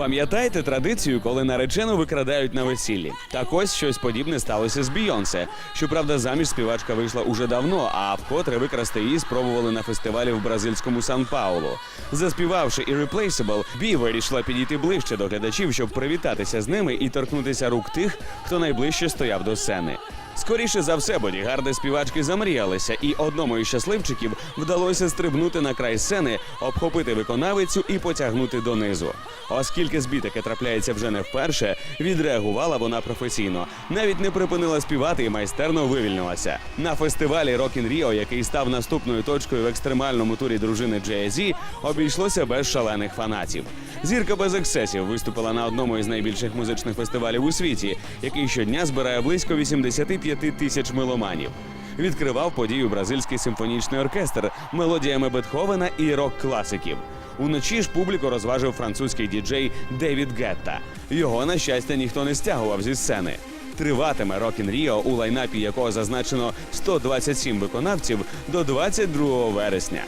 Пам'ятаєте традицію, коли наречену викрадають на весіллі? Так ось щось подібне сталося з Бійонсе. Щоправда, заміж співачка вийшла уже давно, а вкотре викрасти її спробували на фестивалі в бразильському Сан-Паулу. Заспівавши Irreplaceable, Бі вирішила підійти ближче до глядачів, щоб привітатися з ними і торкнутися рук тих, хто найближче стояв до сцени. Скоріше за все, бодігарди співачки замріялися, і одному із щасливчиків вдалося стрибнути на край сцени, обхопити виконавицю і потягнути донизу. Оскільки збій таке трапляється вже не вперше, відреагувала вона професійно. Навіть не припинила співати і майстерно вивільнилася. На фестивалі in Rio, який став наступною точкою в екстремальному турі дружини Jay-Z, обійшлося без шалених фанатів. Зірка без ексцесів виступила на одному із найбільших музичних фестивалів у світі, який щодня збирає близько 85 тисяч меломанів. Відкривав подію бразильський симфонічний оркестр мелодіями Бетховена і рок-класиків. Уночі ж публіку розважив французький діджей Девід Гетта. Його, на щастя, ніхто не стягував зі сцени. Триватиме Рокін Ріо, у лайнапі якого зазначено 127 виконавців до 22 вересня.